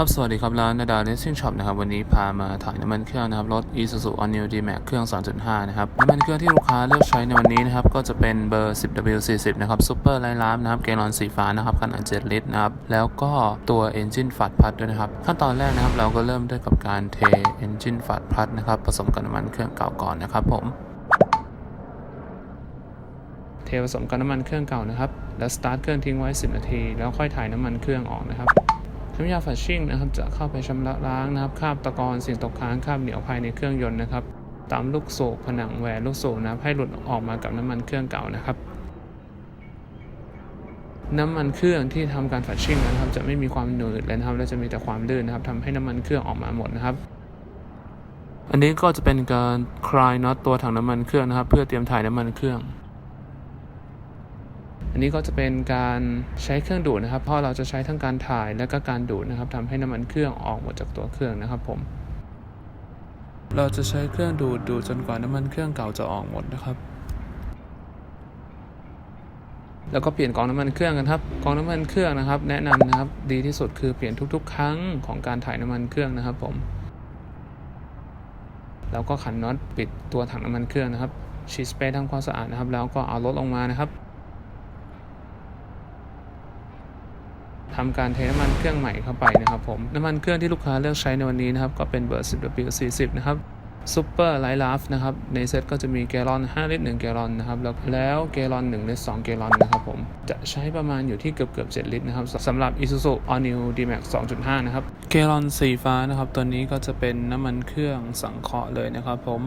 ครับ สวัสดีครับ ร้านนาดาเลสซิ่งช็อปนะครับ วันนี้พามาถ่ายน้ำมันเครื่องนะครับ รถ Isuzu All New D-Max เครื่อง 2.5 นะครับ น้ำมันเครื่องที่ลูกค้าเลือกใช้ในวันนี้นะครับ ก็จะเป็นเบอร์ 10W40 นะครับ Super ไร้ล้ามนะครับเกลอนสีฟ้านะครับ ขนาด 7 ลิตรนะครับ แล้วก็ตัว Engine ฝัดพัดด้วยนะครับ ขั้นตอนแรกนะครับ เราก็เริ่มด้วยกับการเท Engine ฝัดพัดนะครับ ผสมกับน้ำมันเครื่องเก่าก่อนนะครับผม เทผสมกับน้ำมันเครื่องเก่านะครับ แล้วสตาร์ทเครื่องทิ้งไว้ 10 นาที แล้วค่อยถ่ายน้ำมันเครื่องออกนะครับ น้ำยาฝัดชิ่งนะครับจะเข้าไปชำระล้างนะครับคราบตะกอนสิ่งตกค้างคราบเหนียวภายในเครื่องยนต์นะครับ ตามลูกสูบผนังแหวนลูกสูบนะครับให้หลุดออกมากับน้ำมันเครื่องเก่านะครับ น้ำมันเครื่องที่ทำการฝัดชิ่งนะครับ จะไม่มีความหนืดเลยนะครับ และจะมีแต่ความลื่นนะครับทำให้น้ำมันเครื่องออกมาหมดนะครับอันนี้ก็จะเป็นการคลายน็อตตัวถังน้ำมันเครื่องนะครับ เพื่อเตรียมถ่ายน้ำมันเครื่อง อันนี้ก็จะเป็นการใช้เครื่องดูดนะครับ เพราะเราจะใช้ทั้งการถ่ายและก็การดูดนะครับทำให้น้ำมันเครื่องออกหมดจากตัวเครื่องนะครับผม เราจะใช้เครื่องดูดดูดจนกว่าน้ำมันเครื่องเก่าจะออกหมดนะครับ แล้วก็เปลี่ยนกองน้ำมันเครื่องกันครับ กองน้ำมันเครื่องนะครับ แนะนำนะครับดีที่สุดคือเปลี่ยนทุก ๆ ครั้งของการถ่ายน้ำมันเครื่องนะครับ ผมแล้วก็ขันน็อตปิดตัวถังน้ำมันเครื่องนะครับฉีดสเปรย์ทำความสะอาดนะครับ แล้วก็เอารถลงมานะครับ ทำการเทน้ำมันเครื่องใหม่เข้าไปนะครับผมน้ำมันเครื่องที่ลูกค้าเลือกใช้ในวันนี้นะครับก็เป็นเบอร์ 10W40 นะครับซูเปอร์ไลท์ลาฟนะครับในเซตก็จะมีแกลอน 5 ลิตร 1 แกลอนนะครับแล้วแล้วแกลอน 1 ลิตร 2 แกลอนนะครับผมจะใช้ประมาณอยู่ที่เกือบเกือบ7ลิตรนะครับสำหรับ Isuzu All New D-Max 2.5 นะครับแกลลอนสีฟ้านะครับตัวนี้ก็จะเป็นน้ำมันเครื่องสังเคราะห์เลยนะครับผม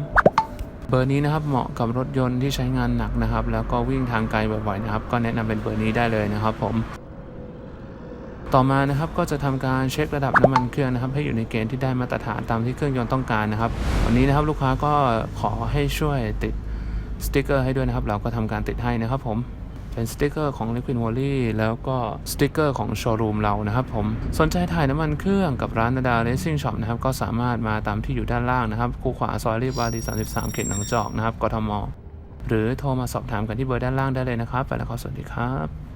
เบอร์นี้นะครับเหมาะกับรถยนต์ที่ใช้งานหนักนะครับแล้วก็วิ่งทางไกลบ่อยๆนะครับก็แนะนำเป็นเบอร์นี้ได้เลยนะครับผม ต่อมานะครับก็จะทำการเช็คระดับน้ำมันเครื่องนะครับให้อยู่ในเกณฑ์ที่ได้มาตรฐานตามที่เครื่องยนต์ต้องการนะครับ วันนี้นะครับลูกค้าก็ขอให้ช่วยติดสติกเกอร์ให้ด้วยนะครับ เราก็ทำการติดให้นะครับผมเป็นสติกเกอร์ของ Liquid w a l l y แล้วก็สติกเกอร์ของโชว์รูมเรานะครับผมสนใจถ่ายน้ำมันเครื่องกับร้านนาดาเลสซิ่งช็อปนะครับ ก็สามารถมาตามที่อยู่ด้านล่างนะครับ คูขวาซอยรีบวารี33 เขตหนองจอกนะครับกทม หรือโทรมาสอบถามกันที่เบอร์ด้านล่างได้เลยนะครับ ไปแล้วครับสวัสดีครับ